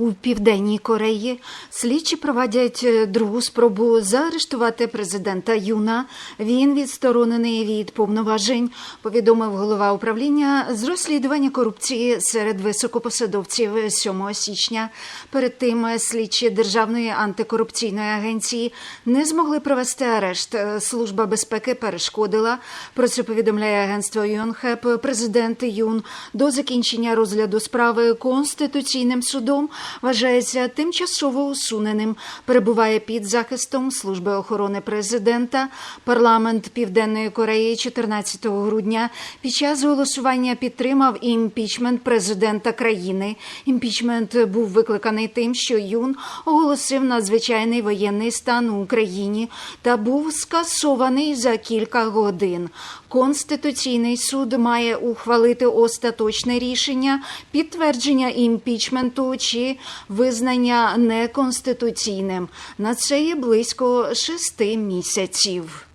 У південній Кореї слідчі проводять е, другу спробу заарештувати президента Юна. Він відсторонений від повноважень, повідомив голова управління з розслідування корупції серед високопосадовців 7 січня. Перед тим слідчі Державної антикорупційної агенції не змогли провести арешт. Служба безпеки перешкодила. Про це повідомляє агентство Йонхеп. Президент Юн до закінчення розгляду справи конституційним судом вважається тимчасово усуненим. Перебуває під захистом служби охорони президента. Парламент Південної Кореї 14 грудня під час голосування підтримав імпічмент президента країни. Імпічмент був викликаний тим, що Юн оголосив надзвичайний воєнний стан у Україні та був скасований за кілька годин. Конституційний суд має ухвалити остаточне рішення підтвердження імпічменту чи визнання неконституційним. На це є близько шести місяців.